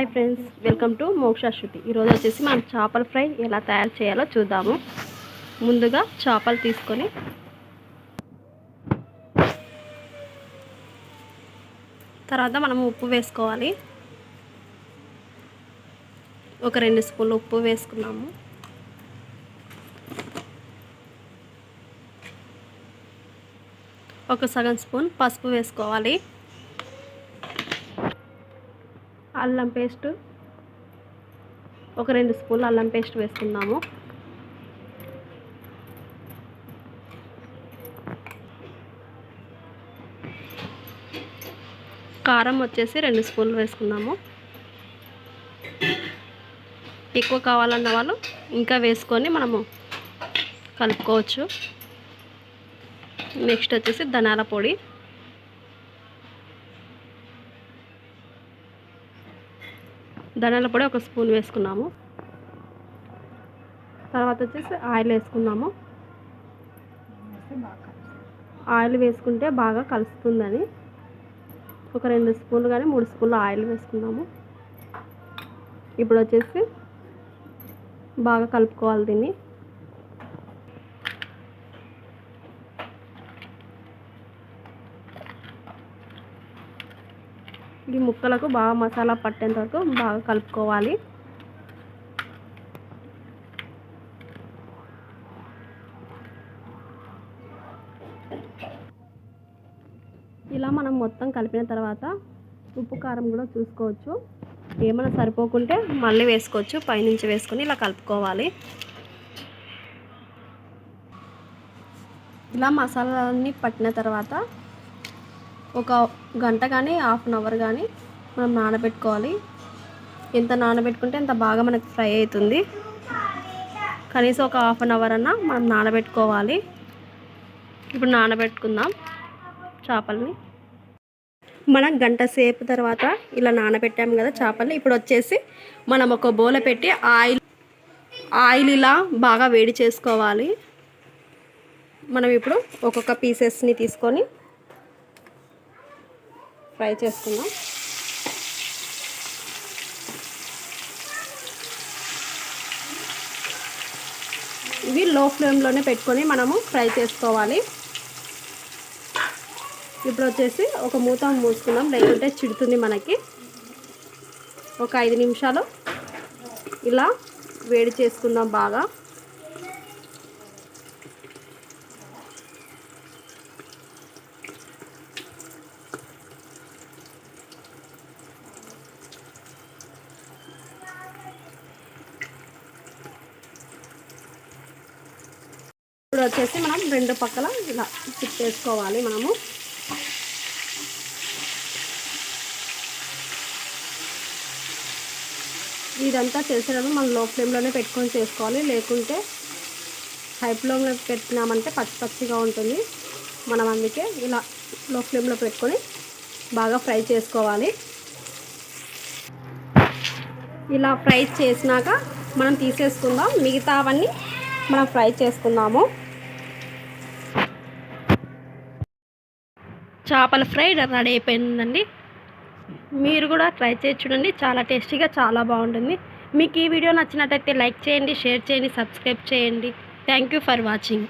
Hi friends welcome to మోక్ష శృతి. ఈరోజు వచ్చేసి మనం చేపల ఫ్రై ఎలా తయారు చేయాలో చూద్దాము. ముందుగా చేపలు తీసుకొని తర్వాత మనం ఉప్పు వేసుకోవాలి. ఒక రెండు స్పూన్లు ఉప్పు వేసుకున్నాము. ఒక సగం స్పూన్ పసుపు వేసుకోవాలి. అల్లం పేస్ట్. ఒక రెండు స్పూన్లు అల్లం పేస్ట్ వేసుకుందాము. కారం వచ్చేసి రెండు స్పూన్లు వేసుకుందాము. ఎక్కువ కావాలన్న వాళ్ళు ఇంకా వేసుకొని మనము కలుపుకోవచ్చు. నెక్స్ట్ వచ్చేసి ధనాల పొడి. ధనియాల పొడి ఒక స్పూన్ వేసుకున్నాము. తర్వాత వచ్చేసి ఆయిల్ వేసుకున్నాము. ఆయిల్ వేసుకుంటే బాగా కలుస్తుందని. ఒక రెండు స్పూన్లు కానీ మూడు స్పూన్లు ఆయిల్ వేసుకున్నాము. ఇప్పుడు వచ్చేసి బాగా కలుపుకోవాలి దీన్ని. ఈ ముక్కలకు బాగా మసాలా పట్టేంత వరకు బాగా కలుపుకోవాలి. ఇలా మనం మొత్తం కలిపిన తర్వాత ఉప్పు కారం కూడా చూసుకోవచ్చు. ఏమైనా సరిపోకుంటే మళ్ళీ వేసుకోవచ్చు పైనుంచి వేసుకొని ఇలా కలుపుకోవాలి. ఇలా మసాలాలన్నీ పట్టిన తర్వాత ఒక గంట కానీ హాఫ్ అన్ అవర్ కానీ మనం నానబెట్టుకోవాలి. ఎంత నానబెట్టుకుంటే అంత బాగా మనకు ఫ్రై అవుతుంది. కనీసం ఒక హాఫ్ అన్ అవర్ అన్నా మనం నానబెట్టుకోవాలి. ఇప్పుడు నానబెట్టుకుందాం చేపల్ని. మనం గంట సేపు తర్వాత ఇలా నానబెట్టాము కదా చేపల్ని. ఇప్పుడు వచ్చేసి మనం ఒక బౌల పెట్టి ఆయిల్ ఆయిల్ ఇలా బాగా వేడి చేసుకోవాలి. మనం ఇప్పుడు ఒక్కొక్క పీసెస్ని తీసుకొని ఫ్రై చేసుకుందాం. ఇవి లో ఫ్లేమ్లోనే పెట్టుకొని మనము ఫ్రై చేసుకోవాలి. ఇప్పుడు వచ్చేసి ఒక మూత మూసుకుందాం లేకుంటే చిడుతుంది మనకి. ఒక ఐదు నిమిషాలు ఇలా వేడి చేసుకుందాం బాగా. ఇప్పుడు వచ్చేసి మనం రెండు పక్కల ఇలా తిప్పేసుకోవాలి మనము. ఇదంతా చేసేటప్పుడు మనం లో ఫ్లేమ్లోనే పెట్టుకొని చేసుకోవాలి. లేకుంటే హై ఫ్లేమ్లో పెట్టినామంటే పచ్చి పచ్చిగా ఉంటుంది. మనం అందుకే ఇలా లో ఫ్లేమ్లో పెట్టుకొని బాగా ఫ్రై చేసుకోవాలి. ఇలా ఫ్రై చేసినాక మనం తీసేసుకుందాం. మిగతావన్నీ మనం ఫ్రై చేసుకుందాము. చేపల ఫ్రై రెడీ అయిపోయిందండి. మీరు కూడా ట్రై చేసి చూడండి. చాలా టేస్టీగా చాలా బాగుంటుంది. మీకు ఈ వీడియో నచ్చినట్టయితే లైక్ చేయండి షేర్ చేయండి సబ్స్క్రైబ్ చేయండి. Thank you for watching.